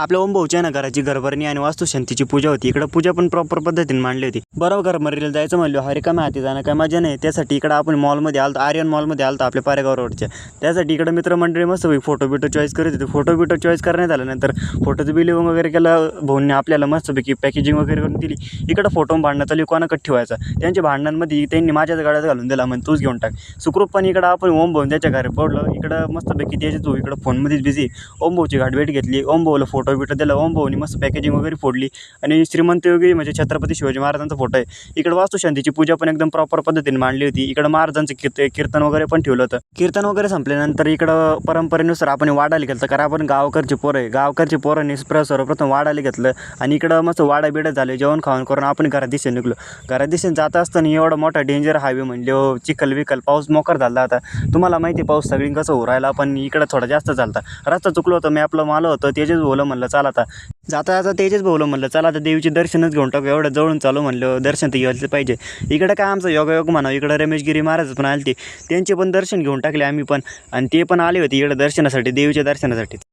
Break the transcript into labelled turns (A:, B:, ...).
A: आपल्या ओम भाऊच्या ना घराची घरभरणी आणि वास्तुशांतीची पूजा होती. इकडं पूजा पण प्रॉपर पद्धतीने मांडली होती. बरोबर मरीला जायचं म्हणलं हरे का हाती जाणं काय मजा नाही. त्यासाठी इकडं आपण मॉलमध्ये आलतो आर्यन मॉलमध्ये आलतो आपल्या पारेगाव रोडच्या त्यासाठी इकडं मित्रमंडळी मस्त फोटो बिटो चॉईस करत होते. फोटो बिटो चॉईस करण्यात आलं नंतर फोटोचं बिलिंग वगैरे केलं भाऊंनी आपल्याला मस्तपैकी पॅकेजिंग वगैरे करून दिली. इकडं फोटो भांडणं चालू कोणाकडे ठेवायचा? त्यांच्या भांडणांमध्ये त्यांनी माझ्याच गाड्यात घालून दिला म्हणजे तूच घेऊन टाक. सुखरूप पण इकडं आपण ओम भाऊन त्याच्या घरी पडलं. इकडं मस्तपैकी त्याच्या तू इकडं फोनमध्येच बिझी ओम भाऊची गाठभेट घेतली. ओम भाऊला फोटो बिटो दिला. ओम मस्त पॅकेजिंग वगैरे फोडली. आणि श्रीमंत योगी म्हणजे छत्रपती शिवाजी महाराजांचा फोटो आहे. इकडं वास्तुशांतीची पूजा पण एकदम प्रॉपर पद्धतीने मांडली होती. इकडं महाराजांचं कीर्त कीर्तन वगैरे पण ठेवलं होतं. कीर्तन वगैरे संपल्यानंतर इकडं परंपरेनुसार आपण वाढायला घेतलं कारण आपण गावकरचे पोरं आहे. गावकरचे पोरांनी प्र सर्वप्रथम वाढायला घेतलं. आणि इकडं मस्त वाडा बिडा झाले. जेवण खावण करून आपण घरात दिशेने निघलो. घरात दिशेने जात असताना एवढा मोठा डेंजर हायवे म्हणले हो चिखल विकल पाऊस मोकर झाला आता. तुम्हाला माहिती आहे पाऊस सगळी कसं उरायला हो पण इकडं थोडा जास्त चालता रस्ता चुकलो होतं मी आपलं मालं होतं. त्याचेच बोलं म्हणलं चला आता. जाता जाता तेजेच बोलं म्हणलं चला आता देवीचे दर्शनच घेऊन टाकू एवढं जवळून चालू म्हणलं दर्शन तर घ्यायला पाहिजे. इकडं काय आमचं योगायोग म्हणा इकडं रमेशगिरी महाराज पण आले ते त्यांचे पण दर्शन घेऊन टाकले आम्ही पण. आणि ते पण आले होते इकडं दर्शनासाठी देवीच्या दर्शनासाठी.